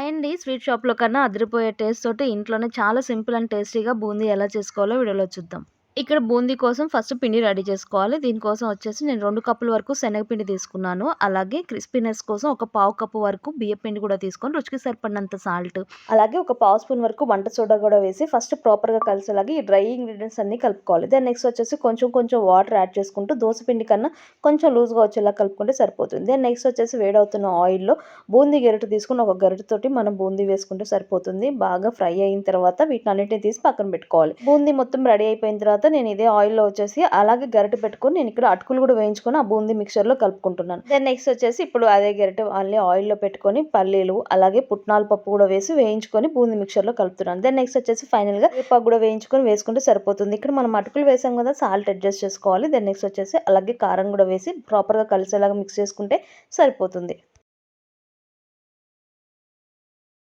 అండి స్వీట్ షాప్‌లో కన్నా అదిరిపోయే టేస్ట్ తోటి ఇంట్లోనే చాలా సింపుల్ అండ్ టేస్టీగా బూందీ ఎలా చేసుకోవాలో వీడియోలో చూద్దాం. ఇక్కడ బూందీ కోసం ఫస్ట్ పిండి రెడీ చేసుకోవాలి. దీనికోసం వచ్చేసి నేను రెండు కప్పుల వరకు శనగపిండి తీసుకున్నాను. అలాగే క్రిస్పీనెస్ కోసం ఒక పావు కప్పు వరకు బియ్యపిండి కూడా తీసుకొని రుచికి సరిపడినంత సాల్ట్, అలాగే ఒక పావు స్పూన్ వరకు వంట సోడా కూడా వేసి ఫస్ట్ ప్రాపర్‌గా కలిసేలాగా ఈ డ్రై ఇంగ్రీడియంట్స్ అన్ని కలుపుకోవాలి. దెన్ నెక్స్ట్ వచ్చేసి కొంచెం కొంచెం వాటర్ యాడ్ చేసుకుంటూ దోస పిండి కన్నా కొంచెం లూజ్‌గా వచ్చేలా కలుపుకుంటే సరిపోతుంది. దెన్ నెక్స్ట్ వచ్చేసి వేడవుతున్న ఆయిల్‌లో బూందీ గరిట తీసుకుని ఒక గరిటెతోటి మనం బూందీ వేసుకుంటే సరిపోతుంది. బాగా ఫ్రై అయిన తర్వాత వీటిని అన్నింటిని తీసి పక్కన పెట్టుకోవాలి. బూందీ మొత్తం రెడీ అయిపోయిన తర్వాత నేను ఇదే ఆయిల్‌లో వచ్చేసి అలాగే గరిటె పెట్టుకొని నేను ఇక్కడ అటుకులు కూడా వేయించుకొని ఆ బూందీ మిక్చర్‌లో కలుపుకుంటున్నాను. దెన్ నెక్స్ట్ వచ్చేసి ఇప్పుడు అదే గరిటె మళ్ళీ ఆయిల్‌లో పెట్టుకొని పల్లీలు, అలాగే పుట్నాల పప్పు కూడా వేసి వేయించుకొని బూందీ మిక్చర్‌లో కలుపుతున్నాను. దెన్ నెక్స్ట్ వచ్చేసి ఫైనల్‌గా పప్పు కూడా వేయించుకొని వేసుకుంటే సరిపోతుంది. ఇక్కడ మనం అటుకులు వేసాం కదా సాల్ట్ అడ్జస్ట్ చేసుకోవాలి. దెన్ నెక్స్ట్ వచ్చేసి అలాగే కారం కూడా వేసి ప్రాపర్‌గా కలిసేలాగా మిక్స్ చేసుకుంటే సరిపోతుంది.